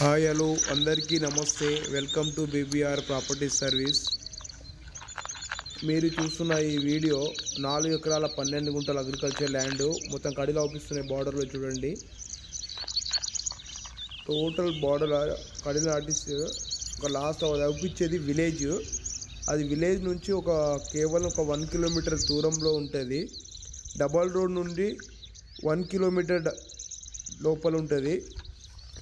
Hi hello. అందరికీ నమస్తే. Welcome to BBR property service. మీరు చూస్తున్న ఈ వీడియో నాలుగు ఎకరాల పన్నెండు గుంటల అగ్రికల్చర్ ల్యాండ్. మొత్తం కడిలో అవుపిస్తున్న బార్డర్లో చూడండి. టోటల్ బార్డర్ కడిలో ఆర్టిస్ట్ ఒక లాస్ట్ అవుపించేది విలేజ్. అది విలేజ్ నుంచి ఒక కేవలం ఒక వన్ కిలోమీటర్ దూరంలో ఉంటుంది. డబల్ రోడ్ నుండి వన్ కిలోమీటర్ లోపల ఉంటుంది.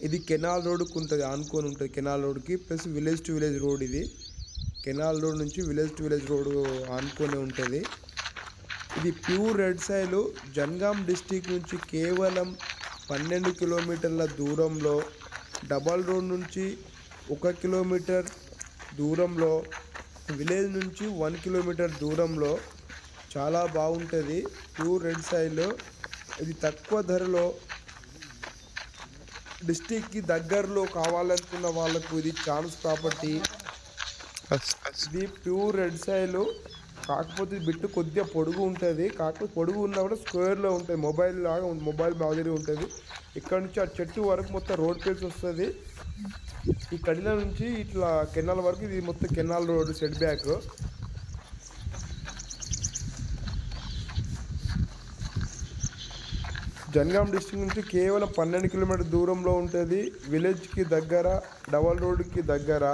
ఇది కెనాల్ రోడ్కు ఉంటుంది ఆనుకొని ఉంటుంది కెనాల్ రోడ్కి. Plus village to village road ఇది. కెనాల్ రోడ్ నుంచి విలేజ్ టు విలేజ్ రోడ్ ఆనుకొని ఉంటుంది. ఇది pure red soil Jangaon district నుంచి కేవలం పన్నెండు కిలోమీటర్ల దూరంలో డబల్ రోడ్ నుంచి ఒక కిలోమీటర్ దూరంలో విలేజ్ నుంచి వన్ కిలోమీటర్ దూరంలో చాలా బాగుంటుంది ప్యూర్ రెడ్ సాయిల్ ఇది తక్కువ ధరలో డిస్టిక్కి దగ్గరలో కావాలనుకున్న వాళ్ళకు ఇది ఛాన్స్ ప్రాపర్టీ. ఇది ప్యూర్ రెడ్ సాయిల్ కాకపోతే బిట్టు కొద్దిగా పొడుగు ఉంటుంది. కాకపోతే పొడుగు ఉన్నా కూడా స్క్వేర్లో ఉంటుంది మొబైల్ లాగా మొబైల్ మాదిరి ఉంటుంది. ఇక్కడ నుంచి ఆ చెట్టు వరకు మొత్తం రోడ్ పేస్ వస్తుంది ఈ కడిల నుంచి ఇట్లా కెనాల్ వరకు ఇది మొత్తం canal road set back. Jangaon district నుంచి కేవలం పన్నెండు కిలోమీటర్ దూరంలో ఉంటుంది. విలేజ్కి దగ్గర డబల్ రోడ్కి దగ్గర.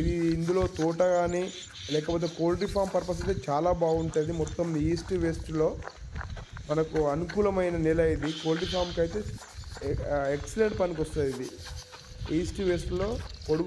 ఇది ఇందులో తోట కానీ లేకపోతే పోల్ట్రీ ఫామ్ పర్పస్ అయితే చాలా బాగుంటుంది. మొత్తం ఈస్ట్ వెస్ట్లో మనకు అనుకూలమైన నెల ఇది. పోల్ట్రీ ఫామ్కి అయితే ఎక్సలెంట్ పనికి వస్తుంది ఇది. ఈస్ట్ వెస్ట్లో